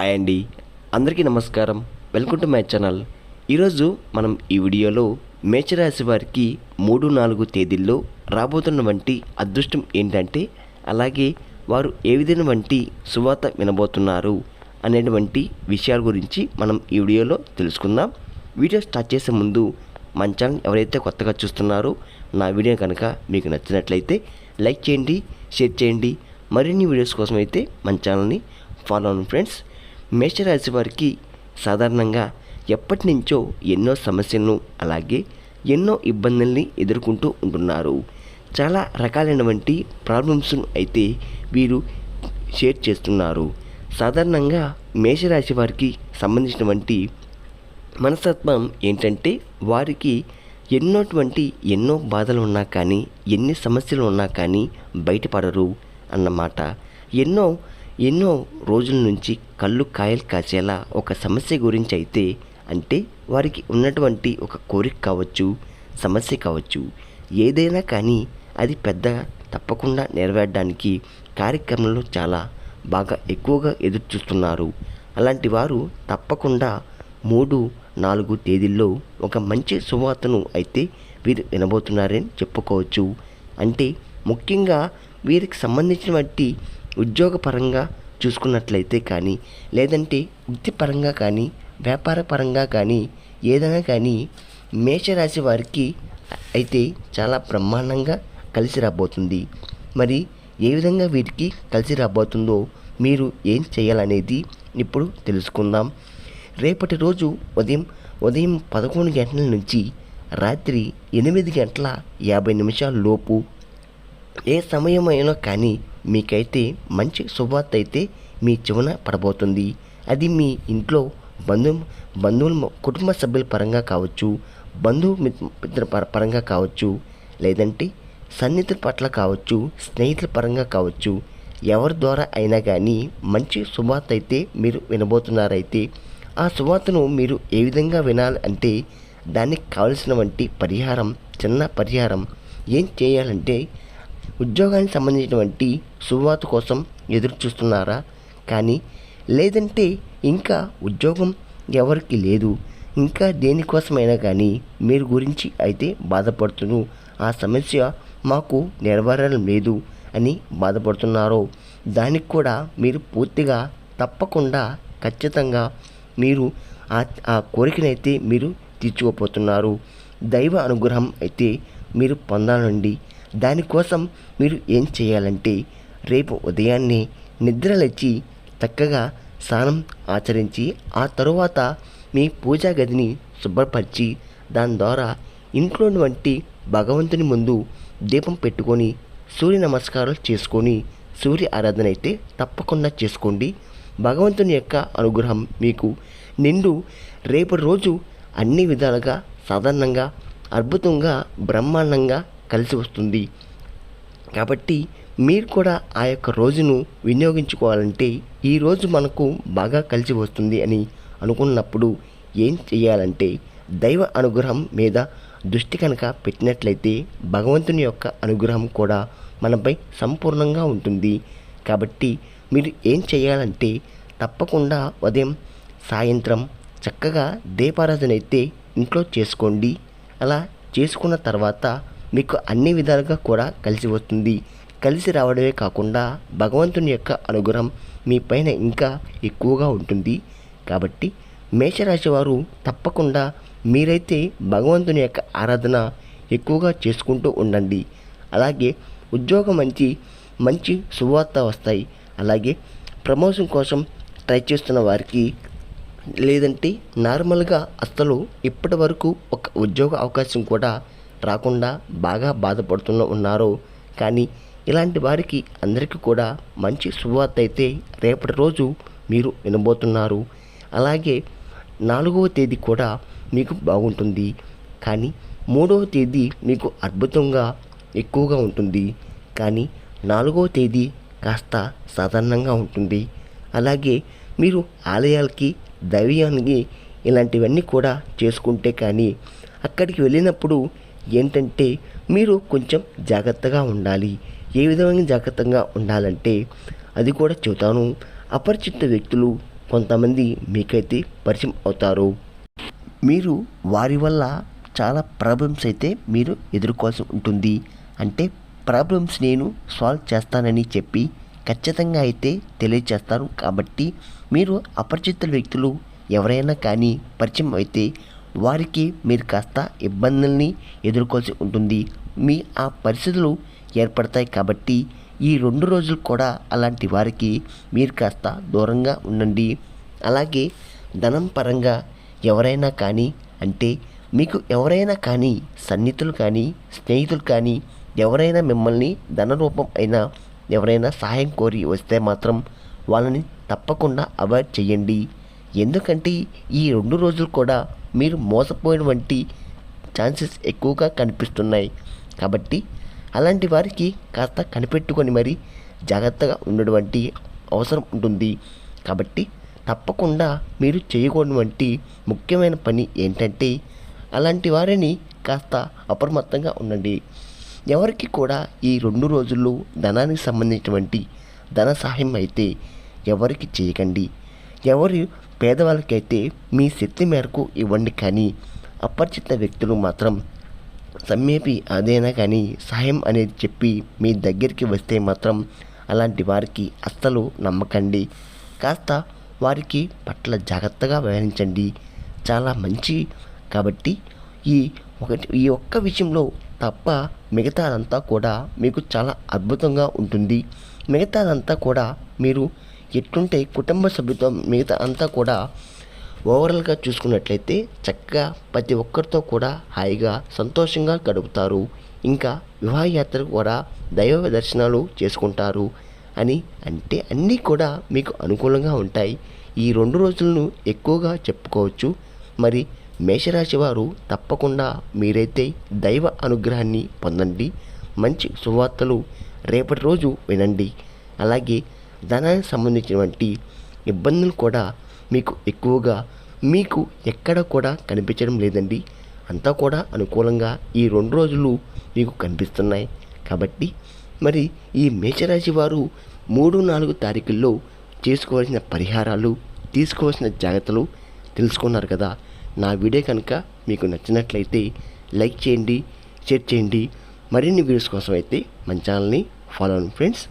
Hi అండి. అందరికీ నమస్కారం. వెల్కమ్ టు మై ఛానల్ ఈరోజు మనం ఈ వీడియోలో మేషరాశి వారికి మూడు నాలుగు తేదీల్లో రాబోతున్న వంటి అదృష్టం ఏంటంటే అలాగే వారు ఏ విధమైన వంటి సువాత వినబోతున్నారు అనేటువంటి విషయాల గురించి మనం ఈ వీడియోలో తెలుసుకుందాం. వీడియో స్టార్ట్ చేసే ముందు మన ఛానల్ ఎవరైతే కొత్తగా చూస్తున్నారో నా వీడియో కనుక మీకు నచ్చినట్లయితే లైక్ చేయండి షేర్ చేయండి. మరిన్ని వీడియోస్ కోసం అయితే మన ఛానల్ని ఫాలో అవ్వండి ఫ్రెండ్స్ మేషరాశి వారికి సాధారణంగా ఎప్పటి నుంచో ఎన్నో సమస్యలను అలాగే ఎన్నో ఇబ్బందుల్ని ఎదుర్కొంటూ ఉంటున్నారు. చాలా రకాలైనటువంటి ప్రాబ్లమ్స్ను అయితే వీరు షేర్ చేస్తున్నారు. సాధారణంగా మేషరాశి వారికి సంబంధించినటువంటి మనస్తత్వం ఏంటంటే వారికి ఎన్నోటువంటి ఎన్నో బాధలు ఉన్నా కానీ ఎన్ని సమస్యలు ఉన్నా కానీ బయటపడరు అన్నమాట. ఎన్నో ఎన్నో రోజుల నుంచి కళ్ళు కాయలు కాసేలా ఒక సమస్య గురించి అయితే అంటే వారికి ఉన్నటువంటి ఒక కోరిక కావచ్చు సమస్య కావచ్చు ఏదైనా కానీ అది పెద్ద తప్పకుండా నెరవేర్చడానికి కార్యక్రమంలో చాలా బాగా ఎక్కువగా ఎదురు చూస్తున్నారు అలాంటి వారు తప్పకుండా మూడు నాలుగు తేదీల్లో ఒక మంచి సువార్తను అయితే వీరు వినబోతున్నారని చెప్పుకోవచ్చు. అంటే ముఖ్యంగా వీరికి సంబంధించినటువంటి ఉద్యోగపరంగా చూసుకున్నట్లయితే కానీ లేదంటే వృత్తిపరంగా కానీ వ్యాపార పరంగా కానీ ఏదైనా కానీ మేషరాశి వారికి అయితే చాలా బ్రహ్మాండంగా కలిసి రాబోతుంది. మరి ఏ విధంగా వీరికి కలిసి రాబోతుందో మీరు ఏం చేయాలనేది ఇప్పుడు తెలుసుకుందాం. రేపటి రోజు ఉదయం ఉదయం పదకొండు గంటల నుంచి రాత్రి ఎనిమిది గంటల యాభై నిమిషాల లోపు ఏ సమయమైనా కానీ మీకైతే మంచి శుభవార్త అయితే మీ చెవున పడబోతుంది. అది మీ ఇంట్లో బంధు బంధువుల కుటుంబ సభ్యుల పరంగా కావచ్చు బంధువు మిత్ర పరంగా కావచ్చు లేదంటే సన్నిహితుల పట్ల కావచ్చు స్నేహితుల పరంగా కావచ్చు ఎవరి ద్వారా అయినా కానీ మంచి శుభార్త అయితే మీరు వినబోతున్నారైతే ఆ శుభార్తను మీరు ఏ విధంగా వినాలి అంటే దానికి కావలసిన వంటి పరిహారం చిన్న పరిహారం ఏం చేయాలంటే ఉద్యోగానికి సంబంధించినటువంటి శుభవార్త కోసం ఎదురు చూస్తున్నారా కానీ లేదంటే ఇంకా ఉద్యోగం ఎవరికి లేదు? ఇంకా దేనికోసమైనా కానీ మీరు గురించి అయితే బాధపడుతును. ఆ సమస్య మాకు నెరవేరడం లేదు అని బాధపడుతున్నారో దానికి కూడా మీరు పూర్తిగా తప్పకుండా ఖచ్చితంగా మీరు ఆ ఆ కోరికనైతే మీరు తీర్చుకోపోతున్నారు దైవ అనుగ్రహం అయితే మీరు పొందాలండి. దానికోసం మీరు ఏం చేయాలంటే రేపు ఉదయాన్నే నిద్రలేచి చక్కగా స్నానం ఆచరించి ఆ తరువాత మీ పూజా గదిని శుభ్రపరిచి దాని ద్వారా ఇంట్లోని వంటి భగవంతుని ముందు దీపం పెట్టుకొని సూర్య నమస్కారాలు చేసుకొని సూర్య ఆరాధన అయితే తప్పకుండా చేసుకోండి. భగవంతుని యొక్క అనుగ్రహం మీకు నిండు రేపటి రోజు అన్ని విధాలుగా సాధారణంగా అద్భుతంగా బ్రహ్మాండంగా కలిసి వస్తుంది. కాబట్టి మీరు కూడా ఆ యొక్క రోజును వినియోగించుకోవాలంటే ఈ రోజు మనకు బాగా కలిసి వస్తుంది అని అనుకున్నప్పుడు ఏం చేయాలంటే దైవ అనుగ్రహం మీద దృష్టి కనుక పెట్టినట్లయితే భగవంతుని యొక్క అనుగ్రహం కూడా మనపై సంపూర్ణంగా ఉంటుంది. కాబట్టి మీరు ఏం చేయాలంటే తప్పకుండా ఉదయం సాయంత్రం చక్కగా దీపారాధన అయితే ఇంట్లో చేసుకోండి. అలా చేసుకున్న తర్వాత మీకు అన్ని విధాలుగా కూడా కలిసి వస్తుంది. కలిసి రావడమే కాకుండా భగవంతుని యొక్క అనుగ్రహం మీ పైన ఇంకా ఎక్కువగా ఉంటుంది. కాబట్టి మేషరాశి వారు తప్పకుండా మీరైతే భగవంతుని యొక్క ఆరాధన ఎక్కువగా చేసుకుంటూ ఉండండి. అలాగే ఉద్యోగం మంచి మంచి శుభవార్త వస్తాయి. అలాగే ప్రమోషన్ కోసం ట్రై చేస్తున్న వారికి లేదంటే నార్మల్గా అసలు ఇప్పటి వరకు ఒక ఉద్యోగ అవకాశం కూడా రాకుండా బాగా బాధపడుతూ ఉన్నారు. కానీ ఇలాంటి వారికి అందరికీ కూడా మంచి శుభవార్త అయితే రేపటి రోజు మీరు వినబోతున్నారు. అలాగే నాలుగవ తేదీ కూడా మీకు బాగుంటుంది. కానీ మూడవ తేదీ మీకు అద్భుతంగా ఎక్కువగా ఉంటుంది. కానీ నాలుగవ తేదీ కాస్త సాధారణంగా ఉంటుంది. అలాగే మీరు ఆలయాలకి దైవయానికి ఇలాంటివన్నీ కూడా చేసుకుంటే కానీ అక్కడికి వెళ్ళినప్పుడు ఏంటంటే మీరు కొంచెం జాగ్రత్తగా ఉండాలి. ఏ విధమైన జాగ్రత్తగా ఉండాలంటే అది కూడా చెబుతాను. అపరిచిత వ్యక్తులు కొంతమంది మీకైతే పరిచయం అవుతారు. మీరు వారి వల్ల చాలా ప్రాబ్లమ్స్ అయితే మీరు ఎదుర్కోవాల్సి ఉంటుంది. అంటే ప్రాబ్లమ్స్ నేను సాల్వ్ చేస్తానని చెప్పి ఖచ్చితంగా అయితే తెలియచేస్తారు. కాబట్టి మీరు అపరిచిత వ్యక్తులు ఎవరైనా కానీ పరిచయం అయితే వారికి మీరు కాస్త ఇబ్బందుల్ని ఎదుర్కోవాల్సి ఉంటుంది. మీ ఆ పరిస్థితులు ఏర్పడతాయి కాబట్టి ఈ రెండు రోజులు కూడా అలాంటి వారికి మీరు కాస్త దూరంగా ఉండండి. అలాగే ధనం పరంగా ఎవరైనా కానీ అంటే మీకు ఎవరైనా కానీ సన్నిహితులు కానీ స్నేహితులు కానీ ఎవరైనా మిమ్మల్ని ధన రూపం అయినా ఎవరైనా సహాయం కోరి వస్తే మాత్రం వాళ్ళని తప్పకుండా అవాయిడ్ చేయండి. ఎందుకంటే ఈ రెండు రోజులు కూడా మీరు మోసపోయిన వంటి ఛాన్సెస్ ఎక్కువగా కనిపిస్తున్నాయి. కాబట్టి అలాంటి వారికి కాస్త కనిపెట్టుకొని మరి జాగ్రత్తగా ఉన్నటువంటి అవసరం ఉంటుంది. కాబట్టి తప్పకుండా మీరు చేయకూడనటువంటి ముఖ్యమైన పని ఏంటంటే అలాంటి వారిని కాస్త అప్రమత్తంగా ఉండండి. ఎవరికి కూడా ఈ రెండు రోజుల్లో ధనానికి సంబంధించినటువంటి ధన సహాయం అయితే ఎవరికి చేయకండి. ఎవరు పేదవాళ్ళకైతే మీ శక్తి మేరకు ఇవ్వండి కానీ అపరిచిత వ్యక్తులు మాత్రం సమ్మేపి అదేనా కానీ సహాయం అనేది చెప్పి మీ దగ్గరికి వస్తే మాత్రం అలాంటి వారికి అస్సలు నమ్మకండి. కాస్త వారికి పట్ల జాగ్రత్తగా వ్యవహరించండి. చాలా మంచి కాబట్టి ఈ ఒకటి ఈ ఒక్క విషయంలో తప్ప మిగతాదంతా కూడా మీకు చాలా అద్భుతంగా ఉంటుంది. మిగతాదంతా కూడా మీరు ఎట్లుంటే కుటుంబ సభ్యులతో మిగతా అంతా కూడా ఓవరాల్గా చూసుకున్నట్లయితే చక్కగా ప్రతి ఒక్కరితో కూడా హాయిగా సంతోషంగా గడుపుతారు. ఇంకా వివాహయాత్ర కూడా దైవ దర్శనాలు చేసుకుంటారు అని అంటే అన్నీ కూడా మీకు అనుకూలంగా ఉంటాయి. ఈ రెండు రోజులను ఎక్కువగా చెప్పుకోవచ్చు. మరి మేషరాశి వారు తప్పకుండా మీరైతే దైవ అనుగ్రహాన్ని పొందండి. మంచి సువార్తలు రేపటి రోజు వినండి. అలాగే ధనానికి సంబంధించినటువంటి ఇబ్బందులు కూడా మీకు ఎక్కువగా మీకు ఎక్కడ కూడా కనిపించడం లేదండి. అంతా కూడా అనుకూలంగా ఈ రెండు రోజులు మీకు కనిపిస్తున్నాయి. కాబట్టి మరి ఈ మేషరాశి వారు మూడు నాలుగు తారీఖుల్లో చేసుకోవాల్సిన పరిహారాలు తీసుకోవాల్సిన జాగ్రత్తలు తెలుసుకున్నారు కదా. నా వీడియో కనుక మీకు నచ్చినట్లయితే లైక్ చేయండి షేర్ చేయండి. మరిన్ని వీడియోస్ కోసం అయితే మన ఛానల్ని ఫాలో అవ్వండి ఫ్రెండ్స్.